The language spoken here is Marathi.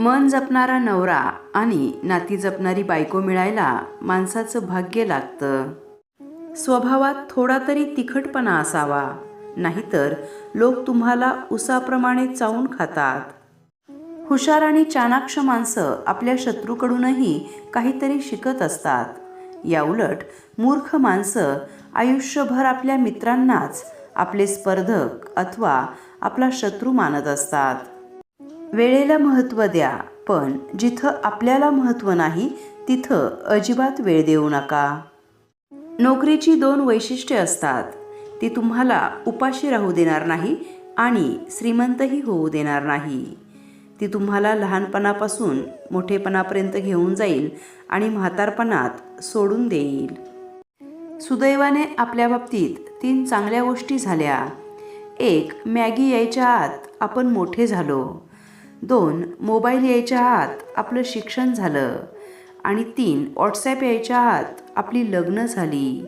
मन जपणारा नवरा आणि नाती जपणारी बायको मिळायला माणसाचं भाग्य लागतं. स्वभावात थोडा तरी तिखटपणा असावा नाहीतर लोक तुम्हाला उसाप्रमाणे चावून खातात. हुशार आणि चाणाक्ष माणसं आपल्या शत्रूकडूनही काहीतरी शिकत असतात. याउलट मूर्ख माणसं आयुष्यभर आपल्या मित्रांनाच आपले स्पर्धक अथवा आपला शत्रू मानत असतात. वेळेला महत्त्व द्या पण जिथं आपल्याला महत्त्व नाही तिथं अजिबात वेळ देऊ नका. नोकरीची दोन वैशिष्ट्ये असतात. ती तुम्हाला उपाशी राहू देणार नाही आणि श्रीमंतही होऊ देणार नाही. ती तुम्हाला लहानपणापासून मोठेपणापर्यंत घेऊन जाईल आणि म्हातारपणात सोडून देईल. सुदैवाने आपल्या बाबतीत तीन चांगल्या गोष्टी झाल्या. एक मॅगी यायच्या आत आपण मोठे झालो. दोन मोबाईल यायच्या आत आपलं शिक्षण झालं आणि तीन व्हॉट्सॲप यायच्या आत आपली लग्न झाली.